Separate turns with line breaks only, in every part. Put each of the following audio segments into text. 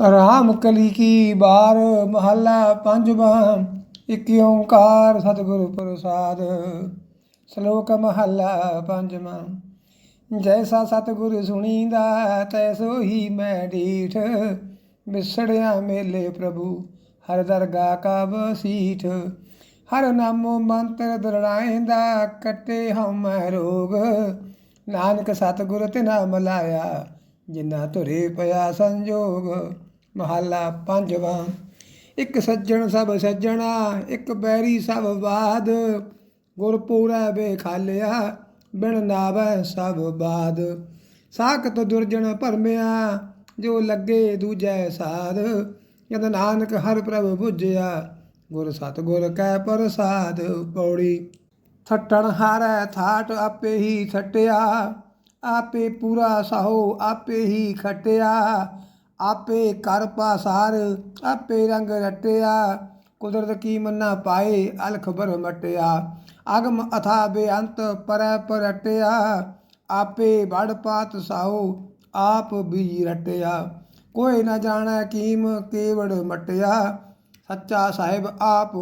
ਰਾਮ ਕਲੀ ਕੀ ਬਾਰ ਮਹੱਲਾ ਪੰਜਵਾਂ, ਇਕ ਓੰਕਾਰ ਸਤਿਗੁਰ ਪ੍ਰਸਾਦ। ਸ਼ਲੋਕ ਮਹੱਲਾ ਪੰਜਵਾਂ, ਜੈਸਾ ਸਤਿਗੁਰ ਸੁਣੀਦਾ, ਤੈਸੋ ਹੀ ਮੈਂ ਢੀਠ। ਵਿਸੜਿਆ ਮੇਲੇ ਪ੍ਰਭੂ, ਹਰ ਦਰਗਾ ਕਾ ਬਸੀਠ ਹਰ ਨਾਮੋ ਮੰਤਰ ਦਰੜਾਇਂਦਾ, ਕੱਟੇ ਹਮ ਰੋਗ। ਨਾਨਕ ਸਤਿਗੁਰ ਤਿਨਾ ਮਲਾਇਆ ਜਿਨ੍ਹਾਂ ਧੁਰੇ ਪਿਆ ਸੰਜੋਗ। ਮਹੱਲਾ ਪੰਜਵਾਂ। ਇੱਕ ਸੱਜਣ ਸਭ ਸੱਜਣਾ, ਇੱਕ ਬੈਰੀ ਸਭ ਬਾਦ। ਗੁਰਪੂਰਾ ਬੇਖਾਲਿਆ ਬਿਨ ਨਾਵੈ ਸਭ ਬਾਦ। ਸਾਖਤ ਦੁਰਜਣ ਭਰਮਿਆ, ਜੋ ਲੱਗੇ ਦੂਜੈ ਸਾਧ ਜਦ ਨਾਨਕ ਹਰ ਪ੍ਰਭ 부ਝਿਆ ਗੁਰ ਸਤਿਗੁਰ ਕੈ ਪ੍ਰਸਾਦ ਪੌੜੀ। ਥੱਟਣ ਹਾਰੈ ਥਾਟ ਆਪੇ ਹੀ ਛਟਿਆ ਆਪੇ ਪੂਰਾ ਸਾਹੋ ਆਪੇ ਹੀ ਖਟਿਆ। ਆਪੇ ਕਰ ਪਾਸਾਰ, ਆਪੇ ਰੰਗ ਰਟਿਆ। ਕੁਦਰਤ ਕੀ ਮੰਨਾ ਪਾਏ, ਅਲਖ ਬਰ ਮਟਿਆ ਅਗਮ ਅਥਾ ਬੇਅੰਤ ਪਰੈ ਪਰਟਿਆ। ਆਪੇ ਵੜ ਪਾਤ ਸਾਹੋ ਆਪ ਬੀਜ ਰਟਿਆ। ਕੋਈ ਨਾ ਜਾਣੈ ਕੀਮ ਕੇਵੜ ਮਟਿਆ। ਸੱਚਾ ਸਾਹਿਬ ਆਪ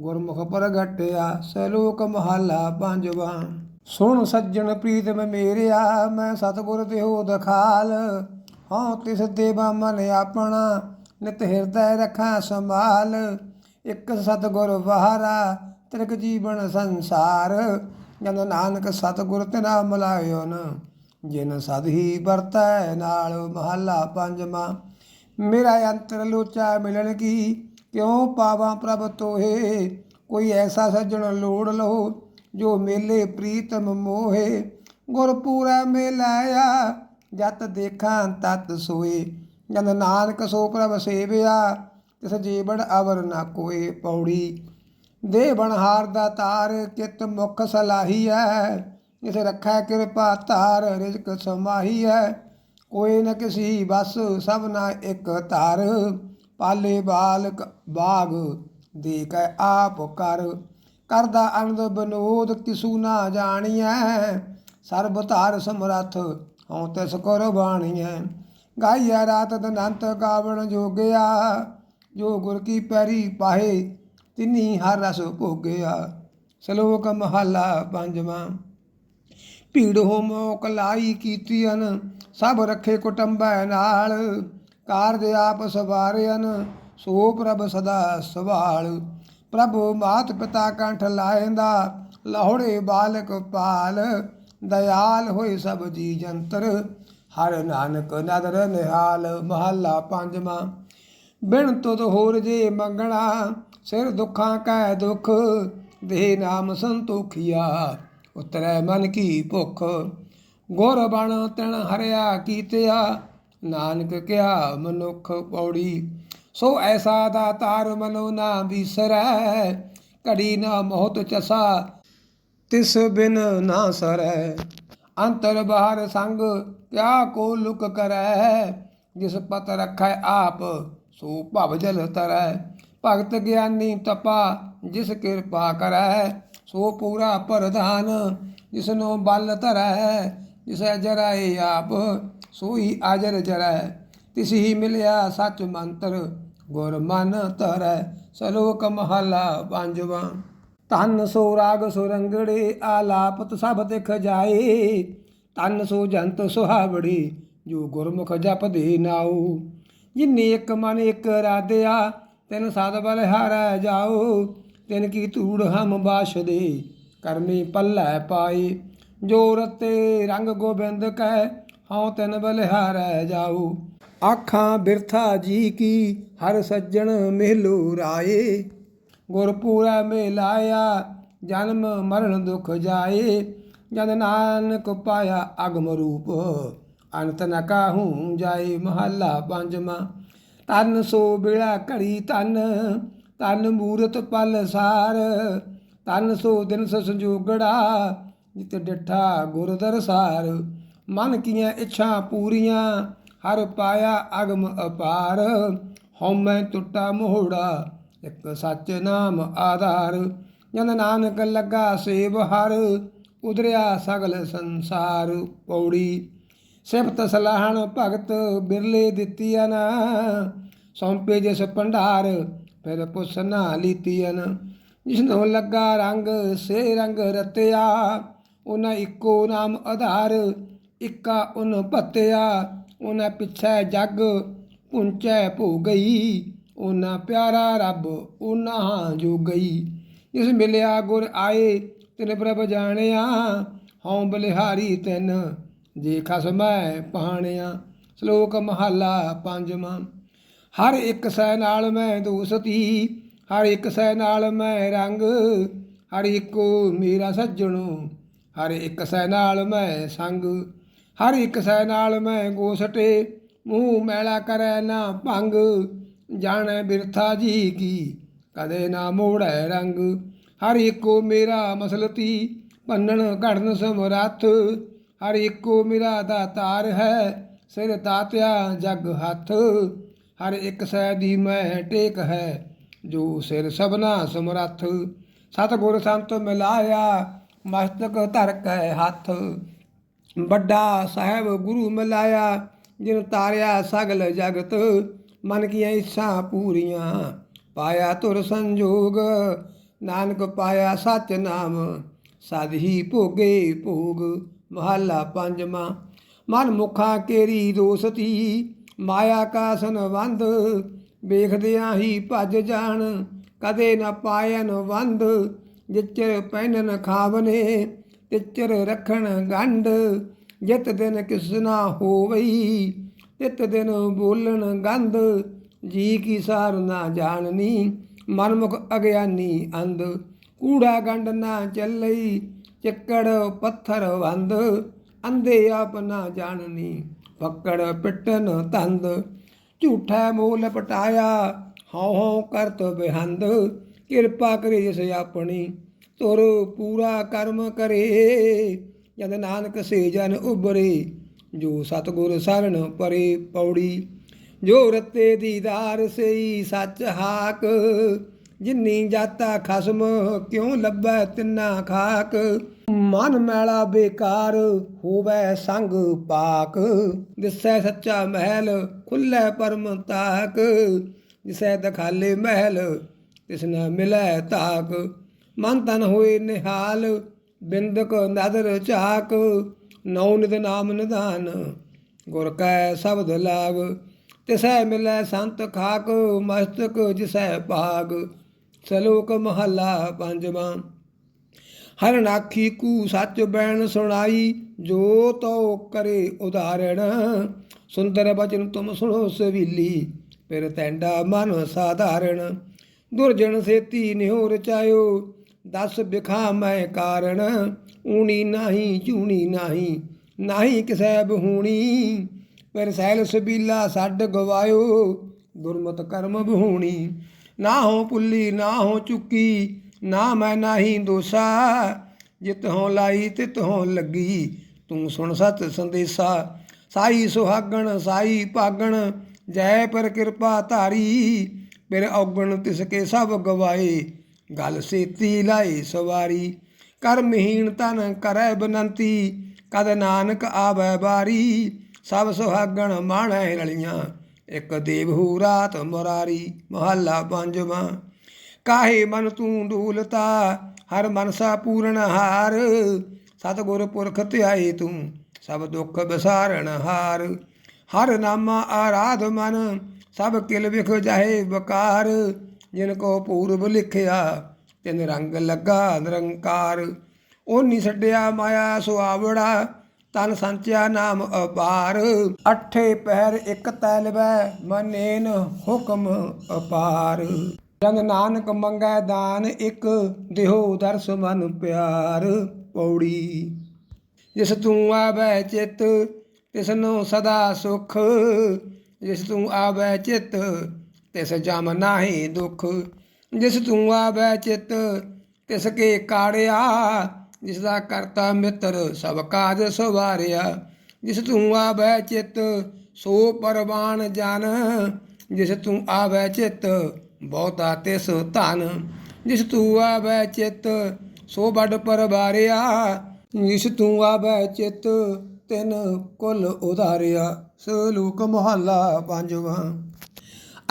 ਗੁਰਮੁਖ ਪ੍ਰਗਟਿਆ। ਸਲੋਕ ਮਹੱਲਾ ਪੰਜਵਾਂ। ਸੁਣ ਸੱਜਣ ਪ੍ਰੀਤਮ ਮੇਰਿਆ, ਮੈਂ ਸਤਿਗੁਰ ਦੇਹੋ ਦਖਾਲ। ਹਉ ਤਿਸ ਦੇਵਾ ਮਨ ਆਪਣਾ ਨਿਤ ਹਿਰਦੈ ਰਖਾਂ ਸੰਭਾਲ। ਇੱਕ ਸਤਿਗੁਰ ਵਹਾਰਾ ਤਿਰਕ ਜੀਵਨ ਸੰਸਾਰ। ਜਨ ਨਾਨਕ ਸਤਿਗੁਰ ਤਿਨਾ ਮਲਾਇਓ ਨ, ਜਿਨ ਸਦ ਹੀ ਵਰਤੈ ਨਾਲ ਮਹੱਲਾ ਪੰਜਵਾਂ। ਮੇਰਾ ਅੰਤਰ ਲੋਚਾ ਮਿਲਣ ਕੀ, ਕਿਉ ਪਾਵਾਂ ਪ੍ਰਭ ਤੋਹੇ? ਕੋਈ ਐਸਾ ਸੱਜਣ ਲੋੜ ਲਓ ਜੋ ਮੇਲੇ ਪ੍ਰੀਤਮ ਮੋਹੇ। ਗੁਰ ਪੂਰਾ ਮੇਲਾਇਆ ਜਤ ਦੇਖਾਂ ਤਤ ਸੋਏ। ਜਦ ਨਾਨਕ ਸੋ ਪ੍ਰਭ ਸੇਵਿਆ, ਤਿਸ ਜੀਵਨ ਅਵਰ ਨਾ ਕੋਏ ਪੌੜੀ। ਦੇ ਬਣਹਾਰ ਦਾ ਤਾਰ ਕਿਤ ਮੁਖ ਸਲਾਹੀ ਹੈ ਇਸ ਰੱਖੈ ਕਿਰਪਾ ਧਾਰ ਰਿਜਕ ਸਮਾਹੀ ਹੈ ਕੋਈ ਨ ਕਿਸੀ ਬਸ ਸਭ ਨਾ ਇੱਕ ਧਾਰ, ਪਾਲੇ ਬਾਲਕ ਬਾਗ ਦੇ ਕੈ ਆਪ ਕਰ। ਕਰਦਾ ਅਨੰਦ ਬਨੋਦ ਕਿਸੂ ਨਾ ਜਾਣੀਐ, ਸਰਬ ਧਾਰ ਸਮਰੱਥ ਹਉ ਤਿਸ ਕਰ ਬਾਣੀਐ ਗਾਈਐ ਰਾਤ ਦਨੰਤ ਗਾਵਣ ਜੋਗਿਆ। ਜੋ ਗੁਰ ਕੀ ਪੈਰੀ ਪਾਹੇ, ਤਿਨੀ ਹਰ ਰਸ ਭੋਗਿਆ। ਸ਼ਲੋਕ ਮਹੱਲਾ ਪੰਜਵਾਂ। ਭੀੜ ਹੋ ਮੋਕ ਲਾਈ ਕੀਤੀਨ ਸਭ ਰੱਖੇ ਕੁਟੰਬੈ ਨਾਲ। ਕਾਰਜ ਆਪ ਸਵਾਰਿਆਨ ਸੋ ਪ੍ਰਭ ਸਦਾ ਸਵਾਲ। ਪ੍ਰਭੂ ਮਾਤ ਪਿਤਾ ਕੰਠ ਲਾਇੰਦਾ, ਲਾਹੜੇ ਬਾਲਕ ਪਾਲ। ਦਇਆਲ ਹੋਏ ਸਭ ਜੀ ਜੰਤਰ, ਹਰ ਨਾਨਕ ਨਦਰ ਨਿਹਾਲ ਮਹੱਲਾ ਪੰਜਵਾਂ। ਬਿਨ ਤੁਧ ਹੋਰ ਜੇ ਮੰਗਣਾ, ਸਿਰ ਦੁੱਖਾਂ ਕੈ ਦੁਖ ਦੇ ਨਾਮ ਸੰਤੋਖਿਆ, ਉਤਰੈ ਮਨ ਕੀ ਭੁਖ। ਗੁਰ ਬਣ ਤਣ ਹਰਿਆ ਕੀਤਿਆ, ਨਾਨਕ ਕਿਆ ਮਨੁਖ ਪੌੜੀ। ਸੋ ਐਸਾ ਦਾਤਾਰ ਮਨੋ ਨਾ ਵਿਸਰੈ, ਘੜੀ ਨਾ ਮੋਹਤ ਚਸਾ ਤਿਸ ਬਿਨ ਨਾ ਸਰੈ ਅੰਤਰ ਬਾਹਰ ਸੰਗ ਕਿਆ ਕੋ ਲੁਕ ਕਰੈ ਜਿਸ ਪਤ ਰਖੈ ਆਪ ਸੋ ਭਵ ਜਲ ਤਰੈ ਭਗਤ ਗਿਆਨੀ ਤਪਾ ਜਿਸ ਕਿਰਪਾ ਕਰੈ ਸੋ ਪੂਰਾ ਪ੍ਰਧਾਨ ਜਿਸਨੋ ਬਲ ਧਰੈ ਜਿਸੈ ਜਰਾਏ ਆਪ ਸੋਈ ਆਜਰ ਜਰੈ ਤਿਸ ਹੀ ਮਿਲਿਆ ਸਚ ਮੰਤਰ ਗੁਰ ਮਨ ਧਰੈ ਸਲੋਕ ਮਹਲਾ ਪੰਜਵਾਂ ਧਨ ਸੋ ਰਾਗ ਸੁਰੰਗੜੇ ਆਲਾਪਤ ਸਭ ਦਿਖ ਜਾਏ। ਤਨ ਸੋ ਜੰਤ ਸੁਹਾਵੜੀ, ਜੋ ਗੁਰਮੁਖ ਜਪਦੇ ਨਾਉ। ਜਿਨੇ ਇੱਕ ਮਨ ਇੱਕ ਰਾਧਿਆ, ਤਿਨ ਸਦ ਬਲ ਹਾਰੈ ਜਾਓ ਤਿਨ ਕੀ ਧੂੜ ਹਮ ਬਾਸ਼ਦੇ ਕਰਮੀ ਪੱਲੇ ਪਾਏ। ਜੋ ਰਤੇ ਰੰਗ ਗੋਬਿੰਦ ਕੈ, ਹਉ ਤਿਨ ਬਲ ਹਾਰੈ ਜਾਓ ਆਖਾਂ ਬਿਰਥਾ ਜੀ ਕੀ, ਹਰ ਸੱਜਣ ਮਿਲੂ ਰਾਏ। ਗੁਰਪੂਰਾ ਮੇਲਾਇਆ, ਜਨਮ ਮਰਨ ਦੁਖ ਜਾਏ। ਜਦ ਨਾਨਕ ਪਾਇਆ ਅਗਮ ਰੂਪ ਅੰਤ ਨ ਕਾਹੂ ਜਾਏ ਮਹੱਲਾ ਪੰਜਵਾਂ। ਤਨ ਸੋ ਬਿਲਾ ਘੜੀ ਤਨ ਤਨ ਮੂਰਤ ਪਲ ਸਾਰ। ਤਨ ਸੋ ਦਿਨ ਸ ਸੰਜੋਗੜਾ ਜਿਤ ਡਿਠਾ ਗੁਰ ਦਰਸਾਰ। ਮਨ ਕੀਆਂ ਇੱਛਾ ਪੂਰੀਆਂ, ਹਰ ਪਾਇਆ ਅਗਮ ਅਪਾਰ। ਹਉਮੈ ਟੁੱਟਾ ਮੋਹੜਾ ਇੱਕ ਸੱਚ ਨਾਮ ਆਧਾਰ, ਜਨ ਨਾਨਕ ਲੱਗਾ ਸੇਵ ਹਰ, ਉਧਰਿਆ ਸਗਲ ਸੰਸਾਰ ਪੌੜੀ। ਸਿਫਤ ਸਲਾਹਣ ਭਗਤ ਬਿਰਲੇ ਦਿੱਤੀਆਂ ਨਾ ਸੌਂਪੇ ਜਿਸ ਭੰਡਾਰ, ਫਿਰ ਪੁੱਛ ਨਾ ਲੀਤੀਆਂ ਜਿਸਨੂੰ ਲੱਗਾ ਰੰਗ, ਸੇ ਰੰਗ ਰਤਿਆ ਉਹਨਾਂ ਇੱਕੋ ਨਾਮ ਆਧਾਰ, ਇੱਕਾ ਉਨ ਭੱਤਿਆ ਉਹਨਾਂ ਪਿੱਛੇ ਜੱਗ, ਪੁੰਚੈ ਭੋ ਗਈ ਓਨਾ ਪਿਆਰਾ ਰੱਬ ਉਹਨਾਂ ਜੋ ਗਈ। ਜਿਸ ਮਿਲਿਆ ਗੁਰ ਆਏ, ਤਿਨ ਪ੍ਰਭ ਜਾਣਿਆ, ਹਉ ਬਲਿਹਾਰੀ ਤਿਨ, ਜੇ ਖਸਮੈ ਪਹਾਣਿਆ। ਸ਼ਲੋਕ ਮਹੱਲਾ ਪੰਜਵਾਂ, ਹਰ ਇੱਕ ਸੈ ਨਾਲ ਮੈਂ ਦੋਸਤੀ, ਹਰ ਇੱਕ ਸੈ ਨਾਲ ਮੈਂ ਰੰਗ, ਹਰ ਇੱਕੋ ਮੇਰਾ ਸੱਜਣੋ, ਹਰ ਇੱਕ ਸੈ ਨਾਲ ਮੈਂ ਸੰਗ, ਹਰ ਇੱਕ ਸੈ ਨਾਲ ਮੈਂ ਗੋਸਟੇ, ਮੂੰਹ ਮੈਲਾ ਕਰੈ ਨਾ ਭੰਗ। ਜਾਣੈ ਬਿਰਥਾ ਜੀ ਕੀ? ਕਦੇ ਨਾ ਮੋੜੈ ਰੰਗ, ਹਰ ਇੱਕੋ ਮੇਰਾ ਮਸਲਤੀ ਭੰਨਣ ਘੜਨ ਸਮਰੱਥ, ਹਰ ਇੱਕੋ ਮੇਰਾ ਦਾਤਾਰ ਹੈ, ਸਿਰ ਤਾਤਿਆ ਜਗ ਹੱਥ, ਹਰ ਇੱਕ ਸੈ ਦੀ ਮੈਂ ਟੇਕ ਹੈ, ਜੋ ਸਿਰ ਸਭਨਾ ਸਮਰੱਥ। ਸਤਿਗੁਰ ਸੰਤ ਮਿਲਾਇਆ, ਮਸਤਕ ਧਰ ਕੇ ਹੱਥ। ਵੱਡਾ ਸਾਹਿਬ ਗੁਰੂ ਮਿਲਾਇਆ, ਜਿਨ ਤਾਰਿਆ ਸਗਲ ਜਗਤ ਮਨ ਕੀਆਂ ਇੱਛਾ ਪੂਰੀਆਂ। ਪਾਇਆ ਤੁਰ ਸੰਜੋਗ, ਨਾਨਕ ਪਾਇਆ ਸਚ ਨਾਮ ਸਦ ਹੀ ਭੋਗੇ ਭੋਗ, ਮਹੱਲਾ ਪੰਜਵਾਂ। ਮਨ ਮੁਖਾ ਕੇਰੀ ਦੋਸਤੀ ਮਾਇਆ ਕਾ ਸੰਬੰਧ ਵੇਖਦਿਆਂ ਹੀ ਭੱਜ ਜਾਣ, ਕਦੇ ਨਾ ਪਾਇਨ ਵੰਦ, ਜਿਚਰ ਪਹਿਨਨ ਖਾਵਨੇ, ਤਿਚਰ ਰੱਖਣ ਗੰਢ, ਜਿਤ ਦਿਨ ਕਿਸ ਨਾ ਹੋਵਈ ਤਿਤ ਦਿਨ ਬੋਲਣ ਗੰਧ, ਜੀ ਕੀ ਸਾਰ ਨਾ ਜਾਣਨੀ, ਮਨਮੁਖ ਅਗਿਆਨੀ ਅੰਧ। ਕੂੜਾ ਗੰਢ ਨਾ ਚੱਲਈ, ਚੱਕੜ ਪੱਥਰ ਵੰਦ ਅੰਧੇ ਆਪ ਨਾ ਜਾਣਨੀ, ਫੱਕੜ ਪਿੱਟਨ ਤੰਦ ਝੂਠਾ ਮੋਲ ਪਟਾਇਆ, ਹਉ ਹਉ ਕਰਤ ਬਿਹੰਦ। ਕਿਰਪਾ ਕਰੇ ਜਿਸ ਆਪਣੀ, ਤੁਰ ਪੂਰਾ ਕਰਮ ਕਰੇ। ਜਦ ਨਾਨਕ ਸੇ ਜਨ ਉਬਰੇ ਜੋ ਸਤਗੁਰ ਸਰਣ ਪਰੇ ਪੌੜੀ, ਜੋ ਰਤੇ ਦੀਦਾਰ ਸਈ ਸੱਚ ਹਾਕ, ਜਿੰਨੀ ਜਾਤਾ ਖਸਮ ਕਿਉ ਲੱਭੈ ਤਿੰਨਾ ਖਾਕ? ਮਨ ਮੈਲਾ ਬੇਕਾਰ ਹੋਵੇ ਸੰਗ ਪਾਕ, ਦਿਸੈ ਸੱਚਾ ਮਹਿਲ ਖੁੱਲੈ ਪਰਮ ਤਾਕ ਜਿਸੈ ਦਖਾਲੇ ਮਹਿਲ ਤਿਸਨਾ ਮਿਲੈ ਤਾਕ। ਮਨ ਤਨ ਹੋਏ ਨਿਹਾਲ, ਬਿੰਦਕ ਨਦਰ ਚਾਕ ਨੌ ਨਿਦ ਨਾਮ ਨਿਧਾਨ, ਗੁਰ ਕੈ ਸ਼ਬਦ ਲਾਗ ਤਿਸੈ ਮਿਲੈ ਸੰਤ ਖਾਕ, ਮਸਤਕ ਜਿਸੈ ਭਾਗ, ਸਲੋਕ ਮਹੱਲਾ ਪੰਜਵਾਂ। ਹਰ ਨਾਖੀ ਕੂ ਸੱਚ ਬੈਣ ਸੁਣਾਈ, ਜੋ ਤੋ ਕਰੇ ਉਦਾਹਰਣ ਸੁੰਦਰ ਬਚਨ ਤੁਮ ਸੁਣੋ ਸਵੀਲੀ ਫਿਰ ਤੈਂਡਾ ਮਨ ਸਾਧਾਰਣ। ਦੁਰਜਨ ਸੇਤੀ ਨਿਹੋ ਰਚਾਇਓ ਦਸ ਬਿਖਾ ਮੈਂ ਕਾਰਣ ਊਣੀ ਨਾਹੀ, ਝੂਣੀ ਨਾਹੀ ਨਾਹੀ ਕਿਸੈ ਬਹੂਣੀ ਪਰ ਸਬੀਲਾ ਛੱਡ ਗਵਾਇਓ ਗੁਰਮਤ ਕਰਮ ਬਹੂਣੀ। ਨਾ ਹੋ ਪੁੱਲੀ, ਨਾ ਹੋ ਚੁੱਕੀ, ਨਾ ਮੈਂ ਨਾਹੀ ਦੋਸਾ। ਜਿਤ ਹੋ ਲਾਈ, ਤਿਤ ਹੋ ਲੱਗੀ, ਤੂੰ ਸੁਣ ਸਤ ਸੰਦੇਸਾ। ਸਾਈ ਸੁਹਾਗਣ, ਸਾਈ ਭਾਗਣ, ਜੈ ਪਰ ਕਿਰਪਾ ਧਾਰੀ। ਫਿਰ ਔਗਣ ਤਿਸ ਕੇ ਸਭ ਗਵਾਏ, ਗੱਲ ਸੇਤੀ ਲਾਈ ਸਵਾਰੀ। ਕਰਮਹੀਣ ਤਨ ਕਰੈ ਬਨੰਤੀ, ਕਦ ਨਾਨਕ ਆਵੈ ਬਾਰੀ, ਸਭ ਸੁਹਾਗਣ ਮਾਣੈ ਰਲੀਆਂ, ਇਕ ਦੇਵਹੂ ਰਾਤ ਮੁਰਾਰੀ, ਮਹੱਲਾ ਪੰਜਵਾਂ। ਕਾਹੇ ਮਨ ਤੂੰ ਡੂਲਤਾ, ਹਰ ਮਨਸਾ ਪੂਰਨ ਹਾਰ, ਸਤਿਗੁਰ ਪੁਰਖ ਧਿਆਏ ਤੂੰ, ਸਭ ਦੁੱਖ ਵਿਸਾਰਣ ਹਾਰ। ਹਰ ਨਾਮਾ ਆਰਾਧ ਮਨ, ਸਭ ਕਿਲ ਵਿਖ ਜਾਹੇ ਬਕਾਰ ਜਿਨ ਕੋ ਪੂਰਬ ਲਿਖਿਆ ਤਿਨ ਰੰਗ ਲੱਗਾ, ਨਿਰੰਕਾਰ। ਉਹ ਨੀ ਛੱਡਿਆ ਮਾਇਆ ਸੁਆਵੜਾ ਤਨ ਸੰਚਿਆ ਨਾਮ ਅਪਾਰ। ਅਠੇ ਪਹਿਰ ਇੱਕ ਤੈਲਵੈ ਮਨੇਨ ਹੁਕਮ ਅਪਾਰ। ਜਨ ਨਾਨਕ ਮੰਗੈ ਦਾਨ, ਇੱਕ ਦਿਹੋ ਦਰਸ ਮਨ ਪਿਆਰ। ਪੌੜੀ, ਜਿਸ ਤੂੰ ਆਵੈ ਚਿਤ, ਤਿਸ ਸਦਾ ਸੁਖ। ਜਿਸ ਤੂੰ ਆਵੈ ਚਿਤ, ਤਿਸ ਜਮ ਨਾਹੀ ਦੁਖ। ਜਿਸ ਤੂੰ ਆਵੈ ਚਿਤ, ਤਿਸ ਕੇ ਕਾੜਿਆ, ਜਿਸ ਦਾ ਕਰਤਾ ਮਿੱਤਰ ਸਭ ਕਾਜ ਸਵਾਰਿਆ। ਜਿਸ ਤੂੰ ਆਵੈ ਚਿਤ, ਸੋ ਪਰਵਾਨ ਜਨ। ਜਿਸ ਤੂੰ ਆਵੈ ਚਿਤ, ਬਹੁਤਾ ਤਿਸ ਧਨ। ਜਿਸ ਤੂੰ ਆਵੈ ਚਿਤ, ਸੋ ਵੱਡ ਪਰਵਾਰਿਆ। ਜਿਸ ਤੂੰ ਆਵੈ ਚਿਤ, ਤਿਨ ਕੁਲ ਉਧਾਰਿਆ। ਸਲੋਕ ਮਹੱਲਾ ਪੰਜਵਾਂ।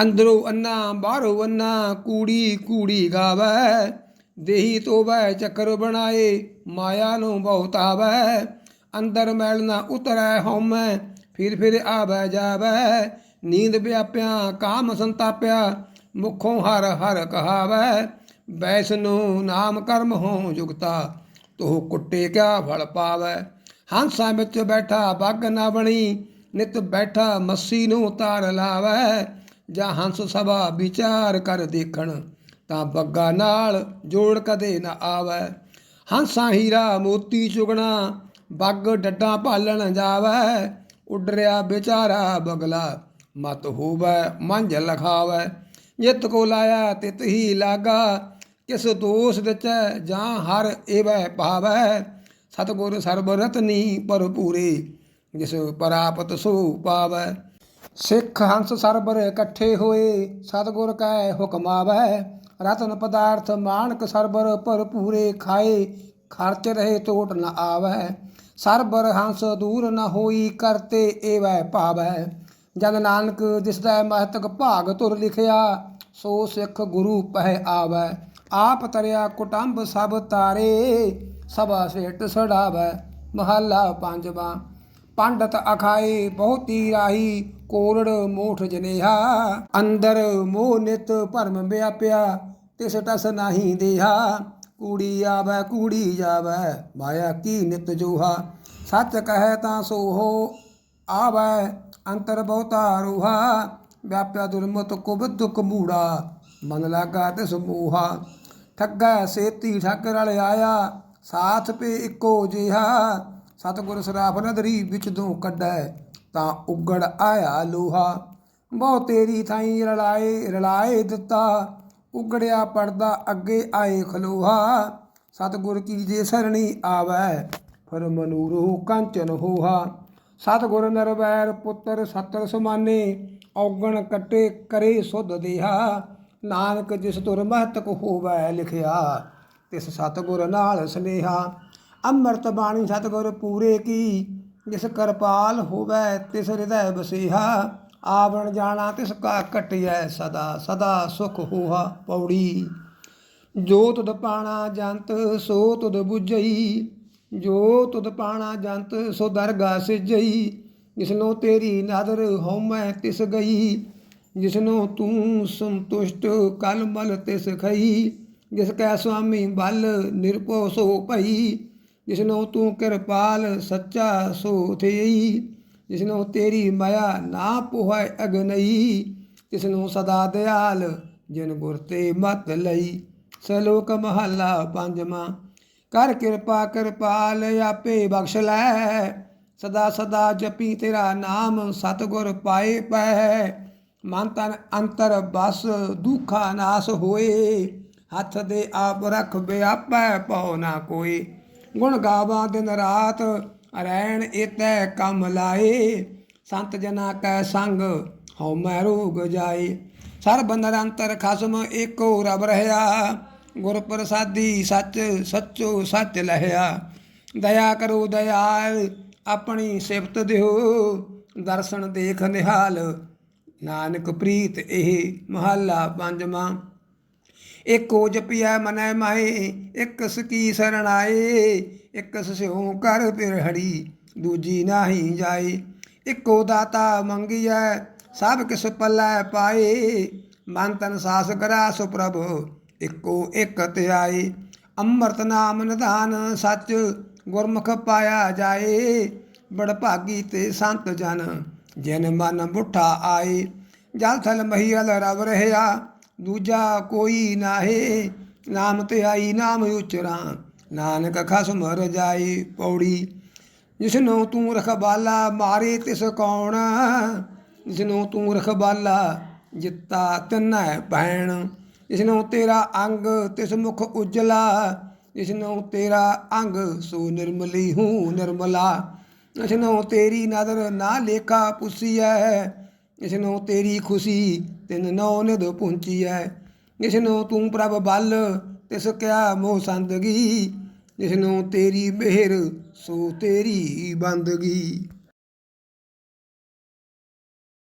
ਅੰਦਰੋਂ ਅੰਨਾ, ਬਾਹਰੋਂ ਅੰਨਾ, ਕੂੜੀ ਕੂੜੀ ਗਾਵੇ। ਦੇਹੀ ਤੋਬੈ, ਚੱਕਰ ਬਣਾਏ, ਮਾਇਆ ਨੂੰ ਬਹੁਤ ਆਵੈ। ਅੰਦਰ ਮੈਲ ਨਾ ਉਤਰੈ ਹਉਮੈ, ਫਿਰ ਫਿਰ ਆਵੈ ਜਾਵੈ। ਨੀਂਦ ਵਿਆਪਿਆ, ਕਾਮ ਸੰਤਾਪਿਆ, ਮੁਖੋਂ ਹਰ ਹਰ ਕਹਾਵੈ। ਬੈਸ ਨਾਮ ਕਰਮ ਹੋ ਜੁਗਤਾ ਤੋ ਕੁੱਟੇ ਕਿਆ ਫਲ ਪਾਵੈ। ਹੰਸਾਂ ਵਿੱਚ ਬੈਠਾ, ਬੱਗ ਨਾ ਬਣੀ, ਨਿਤ ਬੈਠਾ, ਮੱਸੀ ਨੂੰ ਤਾਰ ਲਾਵੈ। ਜਾਂ ਹੰਸ ਸਭਾ ਵਿਚਾਰ ਕਰ ਦੇਖਣ, ਤਾਂ ਬੱਗਾ ਨਾਲ ਜੋੜ ਕਦੇ ਨਾ ਆਵੈ। ਹੰਸਾਂ ਹੀਰਾ ਮੋਤੀ ਚੁਗਣਾ, ਬੱਗ ਡੱਡਾਂ ਪਾਲਣ ਜਾਵੈ। ਉਡਰਿਆ ਵਿਚਾਰਾ ਬਗਲਾ, ਮਤ ਹੋਵੈ, ਮੰਝ ਲਖਾਵੈ। ਜਿਤ ਕੋ ਲਾਇਆ ਤਿਤ ਹੀ ਲਾਗਾ, ਕਿਸ ਦੋਸ ਵਿੱਚ ਜਾਂ ਹਰ ਏਵੈ ਭਾਵੈ। ਸਤਗੁਰ ਸਰਬ ਰਤਨੀ ਭਰਪੂਰੇ, ਜਿਸ ਪ੍ਰਾਪਤ ਸੋ ਪਾਵੈ। ਸਿੱਖ ਹੰਸ ਸਰਬਰ ਇਕੱਠੇ ਹੋਏ, ਸਤਗੁਰ ਕੈ ਹੁਕਮ ਆਵੈ। ਰਤਨ ਪਦਾਰਥ ਮਾਨਕ ਸਰਬਰ ਭਰਪੂਰੇ ਖਾਏ, ਖਰਚ ਰਹੇ ਟੋਟ ਨ ਆਵੈ। ਸਰਬਰ ਹੰਸ ਦੂਰ ਨ ਹੋਈ ਕਰਤੇ ਏਵੈ ਭਾਵੈ। ਜਨ ਨਾਨਕ ਦਿਸਦਾ ਮਹਤਕ ਭਾਗ ਤੁਰ ਲਿਖਿਆ, ਸੋ ਸਿੱਖ ਗੁਰੂ ਪਹਿ ਆਵੈ। ਆਪ ਤਰਿਆ ਕੁਟੰਬ ਸਭ ਤਾਰੇ, ਸਭਾ ਸੇਟ ਸੜਾਵੈ। ਮਹੱਲਾ ਪੰਜਵਾਂ, ਪੰਡਤ ਅਖਾਏ ਬਹੁਤੀ ਰਾਹੀ ਕੋਰੜ ਮੋਠ ਜਨੇਹਾ, ਅੰਦਰ ਮੋਹ ਨਿਤ ਭਰਮ ਵਿਆਪਿਆ, ਤਿਸ ਟਸ ਨਹੀਂ ਦੇਹਾ, ਕੂੜੀ ਆਵੈ, ਕੂੜੀ ਜਾਵੈ, ਮਾਇਆ ਕੀ ਨਿਤ ਜੋਹਾ। ਸੱਚ ਕਹੈ ਤਾਂ ਸੋ ਹੋ ਆਵੈ, ਅੰਤਰ ਬਹੁਤਾ ਰੋਹਾ, ਵਿਆਪਿਆ ਦੁਰਮਤ ਕੁਬ ਦੁਖ ਮੂੜਾ, ਮਨ ਲਾਗਾ ਤਿਸ ਮੋਹਾ। ਠੱਗਾ ਸੇਤੀ ਠੱਗ ਰਲ ਆਇਆ, ਸਾਥ ਪੇ ਇੱਕੋ ਜਿਹਾ, ਸਤਗੁਰ ਸਰਾਫ ਨਦਰੀ ਵਿੱਚ ਦੋ ਕੱਢੈ। ਤਾਂ ਉਗੜ ਆਇਆ ਲੋਹਾ। ਬਹੁ ਤੇਰੀ ਥਾਈ ਰਲਾਏ ਰਲਾਏ ਦਿੱਤਾ। ਉਗੜਿਆ ਪੜਦਾ ਅੱਗੇ ਆਏ ਖਲੋਹਾ। ਸਤਗੁਰ ਕੀ ਜੇ ਸਰਣੀ ਆਵੈ, ਫਿਰ ਮਨੂਰੋ ਕੰਚਨ ਹੋਹਾ। ਸਤਗੁਰ ਨਰਵੈਰ ਪੁੱਤਰ ਸਤਰ ਸਮਾਨੇ, ਔਗਣ ਕੱਟੇ ਕਰੇ ਸੁਧ ਦੇਹਾ। ਨਾਨਕ ਜਿਸ ਤੁਰ ਮਹਤਕ ਹੋਵੈ ਲਿਖਿਆ, ਤਿਸ ਸਤਗੁਰ ਨਾਲ ਸਨੇਹਾ। ਅੰਮ੍ਰਿਤ ਬਾਣੀ ਸਤਗੁਰ ਪੂਰੇ ਕੀ ਜਿਸ ਕਰਪਾਲ ਹੋਵੈ, ਤਿਸ ਹਿਰਦੈ ਬਸੇਹਾ ਆਵਣ ਜਾਣਾ ਤਿਸ ਕਾ ਕਟਿਐ ਸਦਾ ਸਦਾ ਸੁਖ ਹੋਹਾ ਪੌੜੀ। ਜੋ ਤੁਧ ਪਾਣਾ ਜੰਤ, ਸੋ ਤੁਧ 부ਝਈ ਜੋ ਤੁਧ ਪਾਣਾ ਜੰਤ, ਸੋ ਦਰਗਾ ਸਿਜਈ ਜਿਸਨੋ ਤੇਰੀ ਨਦਰ ਹਉਮੈ ਤਿਸ ਗਈ। ਜਿਸਨੋ ਤੂੰ ਸੰਤੁਸ਼ਟ ਕਲ ਮਲ ਤਿਸ ਖਈ। ਜਿਸ ਕੈ ਸੁਆਮੀ ਬਲ ਨਿਰਭਉ ਸੋ ਭਈ। ਜਿਸਨੋ ਤੂੰ ਕਿਰਪਾਲ ਸੱਚਾ ਸੋ ਥਈ ਜਿਸਨੋ ਤੇਰੀ ਮਾਇਆ ਨਾ ਪੋਹੈ ਅਗਨਈ ਤਿਸਨੂੰ ਸਦਾ ਦਿਆਲ ਜਿਨ ਗੁਰ ਤੇ ਮਤ ਲਈ। ਸਲੋਕ ਮਹੱਲਾ ਪੰਜਵਾਂ, ਕਰ ਕਿਰਪਾ ਕਿਰਪਾਲ ਆਪੇ ਬਖਸ਼ ਲੈ। ਸਦਾ ਸਦਾ ਜਪੀ ਤੇਰਾ ਨਾਮ ਸਤਗੁਰ ਪਾਏ ਪੈ। ਮਨ ਤਨ ਅੰਤਰ ਬਸ ਦੁਖਾ ਨਾਸ ਹੋਏ। ਹੱਥ ਦੇ ਆਪ ਰਖ ਬਿਆਪੈ, ਪਉ ਨਾ ਕੋਈ ਗੁਣ ਗਾਵਾਂ ਦਿਨ ਰਾਤ ਰਹਿਣ ਇਤੈ ਕੰਮ ਲਾਏ। ਸੰਤ ਜਨਾ ਕੈ ਸੰਗ, ਹਉ ਮੈ ਰੋਗ ਜਾਏ। ਸਰਬ ਨਿਰੰਤਰ ਖਸਮ ਏਕੋ ਰਬ ਰਹਾ। ਗੁਰ ਪ੍ਰਸਾਦੀ ਸੱਚ, ਸੱਚੋ ਸੱਚ ਲਹਿਆ। ਦਇਆ ਕਰੋ ਦਇਆਲ, ਆਪਣੀ ਸਿਫਤ ਦਿਓ। ਦਰਸ਼ਨ ਦੇਖ ਨਿਹਾਲ, ਨਾਨਕ ਪ੍ਰੀਤ ਇਹ ਮਹੱਲਾ ਪੰਜਵਾਂ। ਇੱਕੋ ਜਪਿਆ ਮਨੈ ਮਾਏ ਇੱਕ ਸਕੀ ਸਰਣਾਏ ਇੱਕ ਸਿਉ ਕਰ ਪਿਰਹੜੀ ਦੂਜੀ ਨਾਹੀ ਜਾਏ। ਇਕੋ ਦਾਤਾ ਮੰਗੀਐ, ਸਭ ਕਿਸ ਪੱਲੇ ਪਾਏ। ਮਨ ਤਨ ਸਾਸ ਕਰਾ ਸੁ ਪ੍ਰਭ ਇੱਕੋ ਇੱਕ ਧਿਆਏ ਅੰਮ੍ਰਿਤ ਨਾਮ ਨਿਧਾਨ ਸੱਚ ਗੁਰਮੁਖ ਪਾਇਆ ਜਾਏ। ਬੜ ਭਾਗੀ ਤੇ ਸੰਤ ਜਨ, ਜਿਨ ਮਨ ਮੁਠਾ ਆਏ। ਜਲ ਥਲ ਮਹੀਲ ਰਵ ਰਹਿਆ ਦੂਜਾ ਕੋਈ ਨਾਹੇ, ਨਾਮ ਤੇ ਆਈ ਨਾਮ ਉਚਰਾ। ਨਾਨਕ ਖਸਮ ਰਜਾਈ ਪੌੜੀ। ਜਿਸਨੂੰ ਤੂੰ ਰਖਬਾਲਾ ਮਾਰੇ ਤਿਸ ਕੌਣ? ਜਿਸਨੂੰ ਤੂੰ ਰਖਬਾਲਾ ਜਿੱਤਾ ਤਿਨੈ ਭੈਣ। ਜਿਸਨੂੰ ਤੇਰਾ ਅੰਗ ਤਿਸ ਮੁਖ ਉਜਲਾ। ਜਿਸਨੂੰ ਤੇਰਾ ਅੰਗ ਸੋ ਨਿਰਮਲੀ ਹੂੰ ਨਿਰਮਲਾ। ਜਿਸਨੂੰ ਤੇਰੀ ਨਦਰ ਨਾ ਲੇਖਾ ਪੁੱਸੀਐ। ਜਿਸਨੂੰ ਤੇਰੀ ਖੁਸ਼ੀ ਤਿਨ ਨੌ ਨਿਧ ਪੁੰਚੀਐ ਜਿਸਨੂੰ ਤੂੰ ਪ੍ਰਭ ਬਲ, ਤਿਸ ਕਿਆ ਮੋਹ ਸੰਦਗੀ। ਜਿਸਨੂੰ ਤੇਰੀ ਮਿਹਰ, ਸੋ ਤੇਰੀ ਬੰਦਗੀ।